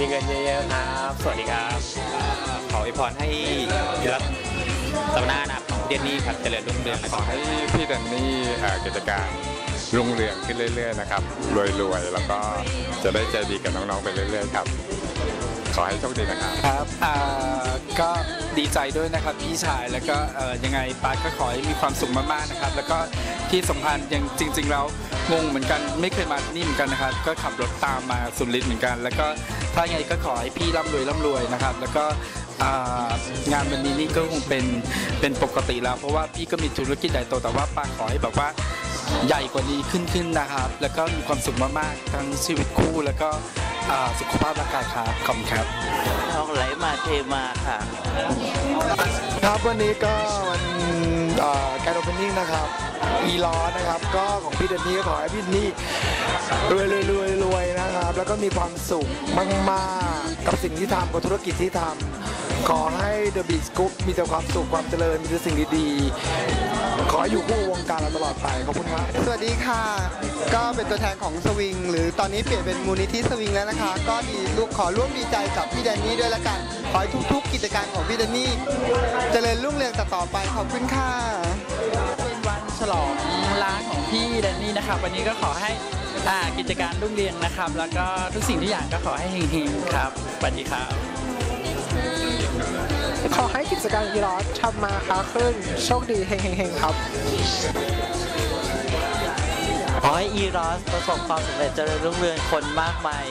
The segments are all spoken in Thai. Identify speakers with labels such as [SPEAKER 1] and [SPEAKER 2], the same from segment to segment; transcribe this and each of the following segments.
[SPEAKER 1] มีเงินเยอะๆครับ สวัสดีครับ
[SPEAKER 2] ขออวยพรให้รัฐสำนักงานของเดนนี่ครับเจริญรุ่งเรืองนะ
[SPEAKER 3] ข
[SPEAKER 2] ค
[SPEAKER 3] อ
[SPEAKER 2] รับ
[SPEAKER 3] ให้พี่แดนนี่เอ่อกิจการรุ่งเรืองขึ้นเรื่อย ๆ นะครับ รวย ๆ แล้วก็จะได้ใจดีกับน้อง ๆ ไปเรื่อย ๆ ครับ ขอให้โชคดีนะครับ
[SPEAKER 4] ครับอ่าก็ดีใจด้วยนะครับพี่ชายแล้วก็เอ่อยังไงปาร์คก็ขอให้มีความสุขมากๆนะครับ แล้วก็ที่สำคัญยังจริง ๆ แล้ว งงเหมือนกันไม่เคยมาที่นี่เหมือนกันนะครับ ก็ขับรถตามมาสุรินทร์เหมือนกัน แล้วก็ถ้าไงก็ขอให้พี่ร่ำรวยร่ำรวยนะครับ แล้วก็อ่างานวันนี้นี่ก็คงเป็นเป็นปกติแล้ว เพราะว่าพี่ก็มีธุรกิจใหญ่โตแต่ว่าปาขอให้แบบว่าใหญ่กว่านี้ขึ้นขึ้นนะครับ แล้วก็มีความสุขมากๆทั้งชีวิตคู่แล้วก็อ่าสุขภาพร่างกายครับขอบคุณครับ
[SPEAKER 5] ทองไหลมาเทมาค่ะ
[SPEAKER 6] ครับวันนี้ก็วันเอ่อ การโอเพนนิ่งนะครับอีลอนะครับ ก็ของพี่เดนนี่ก็ขอให้พี่เดนนี่รวยรวยรวยรวยนะครับ แล้วก็มีความสุขมากๆกับสิ่งที่ทำกับธุรกิจที่ทำขอให้ The Beat Group มีแต่ความสุขความเจริญมีแต่สิ่งดีๆ ขอให้อยู่คู่วงการเราตลอดไปขอบคุณครับ
[SPEAKER 7] สวัสดีค่ะ ก็เป็นตัวแทนของสวิง หรือตอนนี้เปลี่ยนเป็นมูลนิธิสวิงแล้วนะคะ ก็ดีลูกขอร่วมดีใจกับพี่แดนนี่ด้วยละกัน ขอให้ทุกๆ กิจการของพี่แดนนี่เจริญรุ่งเรืองต่อๆไปขอบคุณค่ะ
[SPEAKER 8] เป็นวันฉลองร้านของพี่แดนนี่นะครับวันนี้ก็ขอให้อ่ากิจการรุ่งเรืองนะครับ แล้วก็ทุกสิ่งทุกอย่างก็ขอให้เฮงๆครับสวัสดีครับ
[SPEAKER 9] ขอให้กิจการอีรอสทำมาค้าขึ้น โชคดีเฮงๆๆครับ
[SPEAKER 5] ขอให้อีรอสประสบความสำเร็จเจริญรุ่งเรืองคนมากมาย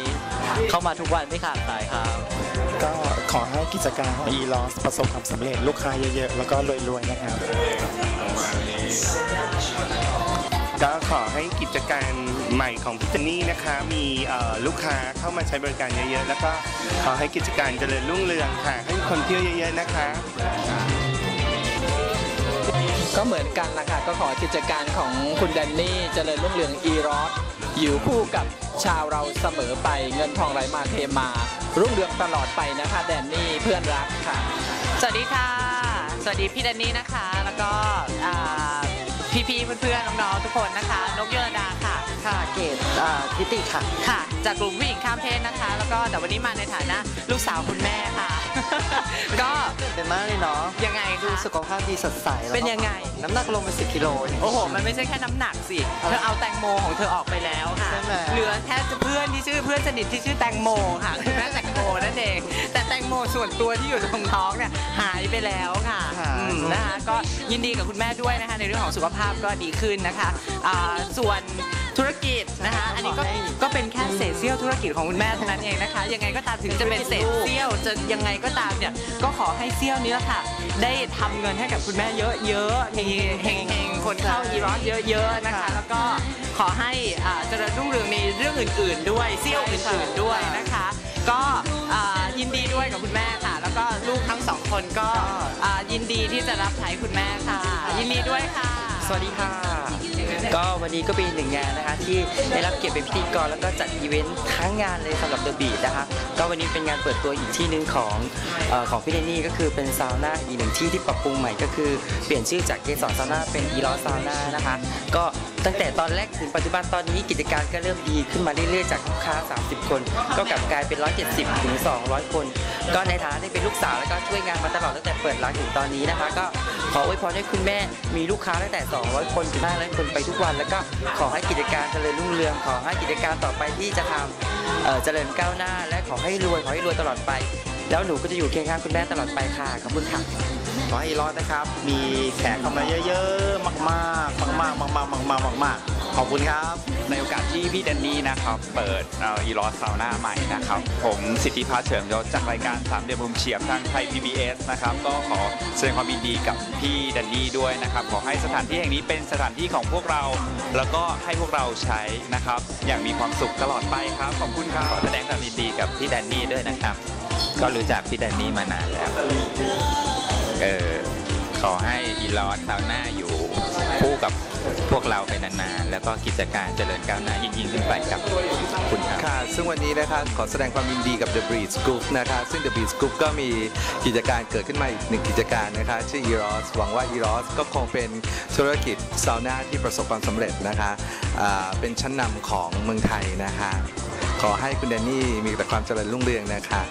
[SPEAKER 5] เข้ามาทุกวันไม่ขาดสายครับ
[SPEAKER 9] ก็ขอให้กิจการของอีรอสประสบความสำเร็จลูกค้าเยอะๆ แล้วก็รวยๆ นะครับ
[SPEAKER 10] ก็ขอให้กิจการใหม่ของพิจนี่นะคะ มีเอ่อลูกค้าเข้ามาใช้บริการเยอะๆ แล้วก็ขอให้กิจการเจริญรุ่งเรืองค่ะ ให้คนเที่ยวเยอะๆนะคะ
[SPEAKER 8] ก็เหมือนกันละค่ะก็ขอกิจการของคุณแดนนี่เจริญรุ่งเรืองอีรอสอยู่คู่กับชาวเราเสมอไปเงินทองไหลมาเทมา รุ่งเรืองตลอดไปนะคะ แดนนี่เพื่อนรักค่ะ
[SPEAKER 11] สวัสดีค่ะ สวัสดีพี่แดนนี่นะคะ แล้วก็อ่าพี่ๆเพื่อนๆน้อง ๆทุกคนนะคะ นกยลดาค่ะ
[SPEAKER 5] ค่ะเกตทิติค่ะ
[SPEAKER 11] ค่ะ จากกลุ่มผู้หญิงข้ามเพศนะคะ แล้วก็แต่วันนี้มาในฐานะลูกสาวคุณแม่ค่ะ ก็
[SPEAKER 5] เป็นมากเลยเนาะ
[SPEAKER 11] ยังไง
[SPEAKER 5] ดู
[SPEAKER 11] คะ
[SPEAKER 5] สุขภาพดีสดใสแล้วก็
[SPEAKER 11] เป็นยังไง
[SPEAKER 5] น้ำหนักลงไป10กิโลย่างนี้
[SPEAKER 11] โอ้โห มันไม่ใช่แค่น้ำหนักสิ เธอเอาแตงโมของเธอออกไปแล้วค่ะ
[SPEAKER 5] ใช่ไหม
[SPEAKER 11] เหลือแค่เพื่อนที่ชื่อเพื่อนสนิทที่ชื่อแตงโมค่ะคือแม่แตงโมนั่นเอง แต่แตงโมส่วนตัวที่อยู่ตรงท้องเนี่ยหายไปแล้วค่ะ
[SPEAKER 5] ค่ะ
[SPEAKER 11] อืมนะคะ ก็ ยินดีกับคุณแม่ด้วยนะคะ ในเรื่องของสุขภาพก็ดีขึ้นนะคะอ่าส่วนธุรกิจนะคะ อันนี้ก็ก็เป็นแค่เศษเสี้ยวธุรกิจของคุณแม่เท่านั้นเองนะคะ ยังไงก็ตามถึงจะเป็นเศษเสี้ยวจะยังไงก็ตามเนี่ยก็ขอให้เสี้ยวนี้แหละค่ะ ได้ทำเงินให้กับคุณแม่เยอะๆเฮงๆคนเข้าอีรอนเยอะๆนะคะ แล้วก็ขอให้อ่าเจริญรุ่งเรืองในเรื่องอื่น ๆ ด้วยเสี้ยวอื่นๆด้วยนะคะ ก็ คนก็ยินดีที่จะรับใช้คุณแม่ค่ะ ยินดีด้วยค่ะ
[SPEAKER 5] สวัสดีค่ะ ก็วันนี้ก็เป็นหนึ่งงานนะคะที่ได้รับเกียรติเป็นพิธีกรแล้วก็จัดอีเวนต์ทั้งงานเลยสำหรับเดอะบีดนะคะ ก็วันนี้เป็นงานเปิดตัวอีกที่หนึ่งของเออของพี่เดนนี่ก็คือเป็นซาวน่าอีกหนึ่งที่ที่ปรับปรุงใหม่ก็คือเปลี่ยนชื่อจากเกสรซาวน่าเป็นอีลอซาวน่านะคะ ก็ตั้งแต่ตอนแรกถึงปัจจุบันตอนนี้กิจการก็เริ่มดีขึ้นมาเรื่อยๆจากลูกค้า 30 คน ก็กลับกลายเป็น 170ถึง200 คน ก็ในฐานะที่เป็นลูกสาวแล้วก็ช่วยงานมาตลอดตั้งแต่เปิดร้านถึงตอนนี้นะคะ ก็ ขออวยพรให้คุณแม่มีลูกค้าตั้งแต่ 200 คนถึง500คนไปทุกวัน แล้วก็ขอให้กิจการเจริญรุ่งเรืองขอให้กิจการต่อไปที่จะทำเจริญก้าวหน้า และขอให้รวยขอให้รวยตลอดไป แล้วหนูก็จะอยู่เคียงข้างคุณแม่ตลอดไปค่ะขอบคุณค่ะ
[SPEAKER 1] ขอให้รอดนะครับ มีแขกเข้ามาเยอะๆ มากๆ มากๆ มากๆ มากๆ มากๆ ขอบคุณครับ
[SPEAKER 2] ในโอกาสที่พี่แดนนี่นะครับ เปิดอีลอสซาวน่าใหม่นะครับ ผมสิทธิพัฒน์เฉิมยศจากรายการสามเดือนมุมเฉียบทางไทย PBS นะครับ ก็ขอแสดงความยินดีกับพี่แดนนี่ด้วยนะครับ ขอให้สถานที่แห่งนี้เป็นสถานที่ของพวกเรา แล้วก็ให้พวกเราใช้นะครับ อย่างมีความสุขตลอดไปครับ ขอบคุณครับ
[SPEAKER 12] ขอแสดงความยินดีกับพี่แดนนี่ด้วยนะครับ ก็รู้จักพี่แดนนี่มานานแล้ว เออขอให้อีลอสซาวน่าอยู่ คู่กับพวกเราไปนานๆ แล้วก็กิจการเจริญก้าวหน้ายิ่งๆขึ้นไปครับขอบคุณครับ
[SPEAKER 13] ค่ะ ซึ่งวันนี้นะคะขอแสดงความยินดีกับ The b r e e z Group นะคะซึ่ง The b r e e z Group ก็มีกิจการเกิดขึ้นมาอีกหนึ่งกิจการนะคะชื่อ Eros หวังว่า Eros ก็คงเป็นธุรกิจซาวน่าที่ประสบความสำเร็จนะคะเป็นชั้นนำของเมืองไทยนะคะ ขอให้คุณแดนนี่มีแต่ความเจริญรุ่งเรืองนะคะ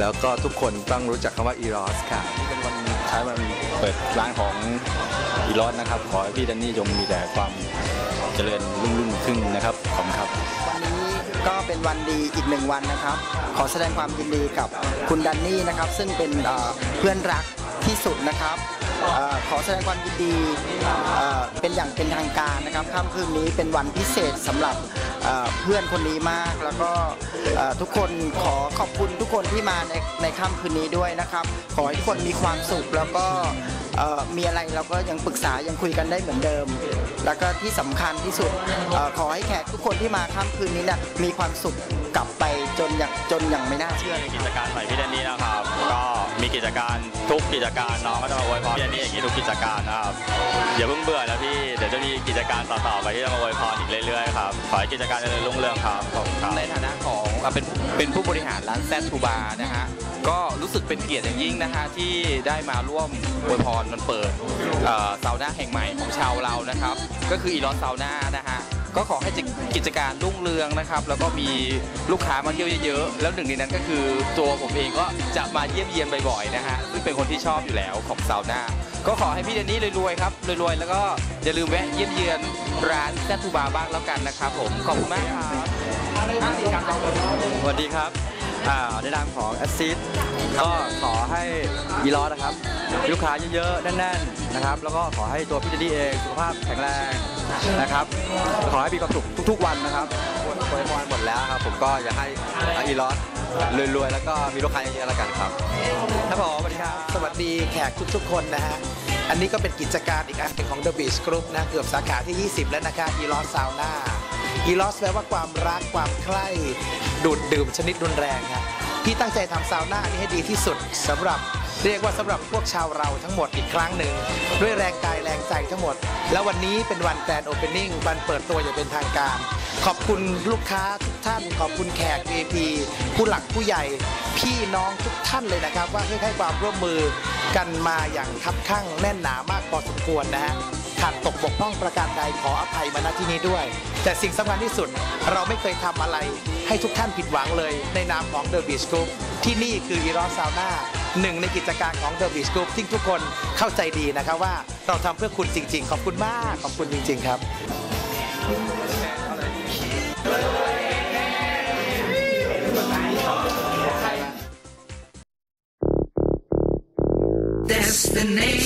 [SPEAKER 13] แล้วก็ทุกคนต้องรู้จักคำว่าอีรอสค่ะ
[SPEAKER 14] เป็นวันท้ายวันเปิดร้านของอีรอสนะครับ ขอให้พี่แดนนี่จงมีแต่ความเจริญรุ่งรุ่งขึ้นนะครับขอบคุณครับ
[SPEAKER 15] วันนี้ก็เป็นวันดีอีกหนึ่งวันนะครับ ขอแสดงความยินดีกับคุณดันนี่นะครับ ซึ่งเป็นเอ่อเพื่อนรักที่สุดนะครับ ขอแสดงความยินดีเป็นอย่างเป็นทางการนะครับค่ำคืนนี้เป็นวันพิเศษสำหรับเเพื่อนคนนี้มาก แล้วก็ทุกคนขอขอบคุณทุกคนที่มาในในค่ำคืนนี้ด้วยนะครับ ขอให้ทุกคนมีความสุขแล้วก็มีอะไรเราก็ยังปรึกษายังคุยกันได้เหมือนเดิม แล้วก็ที่สำคัญที่สุดอขอให้แขกทุกคนที่มาค่ำคืนนี้เนี่ยมีความสุขกลับไปจนอย่างจนอย่างไม่น่าเชื่อเลย
[SPEAKER 16] กิจการใหม่พี่แดนนี่นะครับก็ กิจการทุกกิจการน้องก็จะมาอวยพรพี่นนี่อย่างนี้ทุกกิจการนะครับอย่าเพิ่งเบื่อนะพี่เดี๋ยวจะมีกิจการต่อๆไปที่จะมาอวยพรอีกเรื่อยๆครับขอให้กิจการเจริญรุ่งเรืองครับขอบคุณครับ
[SPEAKER 17] ในฐานะของเป็นเป็นผู้บริหารร้านแซทูบาร์นะฮะก็รู้สึกเป็นเกียรติอย่างยิ่งนะฮะที่ได้มาร่วมอวยพรมันเปิดเซาวน่าแห่งใหม่ของชาวเรานะครับ ก็คืออีลอสซาวน่านะฮะก็ขอให้ กิจการรุ่งเรืองนะครับ แล้วก็มีลูกค้ามาเที่ยวเยอะๆ แล้วหนึ่งในนั้นก็คือตัวผมเองก็จะมาเยี่ยมเยียนบ่อยๆนะฮะซึ่งเป็นคนที่ชอบอยู่แล้วของซาวน่าก็ขอให้พี่เดนนี่รวยๆครับรวยๆแล้วก็อย่าลืมแวะเยี่ยมเยือนร้านแซทูบาร์บ้างแล้วกันนะครับผมขอบคุณมากครับ
[SPEAKER 18] สวัสดีครับในนามของแอสซิดก็ขอให้ยีรอนะครับ ลูกค้าเยอะๆแน่นๆนะครับ แล้วก็ขอให้ตัวพี่เจดี้เองสุขภาพแข็งแรง นะครับ ขอให้มีความสุขทุก ๆ วันนะครับ
[SPEAKER 13] อวยพรหมดแล้วครับ ผมก็อยากให้อีลอสรวยๆ แล้วก็มีลูกค้าเยอะๆแล้วกันครับ
[SPEAKER 19] ครับผมสวัสดีครับ สวัสดีแขกทุกๆ คนนะฮะ อันนี้ก็เป็นกิจการอีกอันหนึ่งของ The Beach Group นะ เกือบสาขาที่ 20 แล้วนะครับอีลอสซาวน่าอีลอสแปลว่าความรักความใคร่ดูดดื่มชนิดรุนแรงฮะพี่ตั้งใจทำซาวน่านี้ให้ดีที่สุดสำหรับ เรียกว่าสำหรับพวกชาวเราทั้งหมดอีกครั้งหนึ่ง ด้วยแรงกายแรงใจทั้งหมด แล้ววันนี้เป็นวันแกรนด์โอเพนนิ่งวันเปิดตัวอย่างเป็นทางการ ขอบคุณลูกค้าทุกท่าน ขอบคุณแขก VIP ผู้หลักผู้ใหญ่ พี่น้องทุกท่านเลยนะครับ ว่าให้ให้ความร่วมมือกันมาอย่างคับข้างแน่นหนามากพอสมควรนะฮะขาดตกบกพร่องประการใดขออภัยมาณที่นี้ด้วย แต่สิ่งสำคัญที่สุดเราไม่เคยทำอะไรให้ทุกท่านผิดหวังเลย ในนามของ The Beach Group ที่นี่คืออีรอซาวน่า หนึ่งในกิจการของ The Beach Group ที่ทุกคนเข้าใจดีนะครับว่าเราทำเพื่อคุณจริง ๆ ขอบคุณมาก ขอบคุณจริง ๆ ครับ
[SPEAKER 20] Destination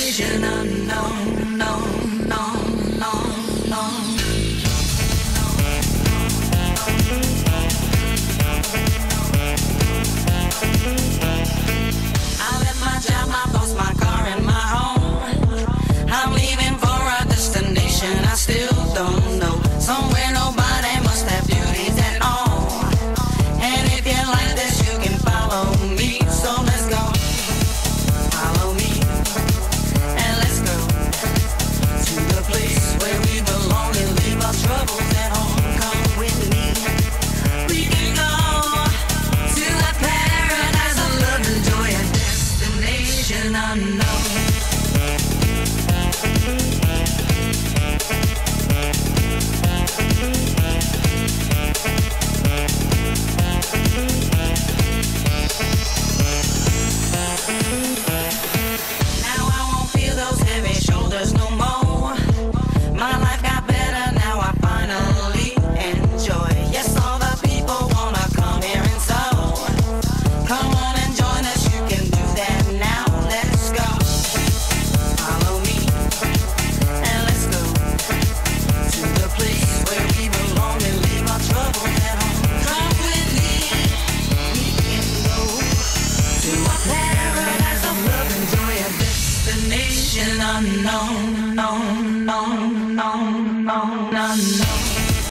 [SPEAKER 20] destination unknown.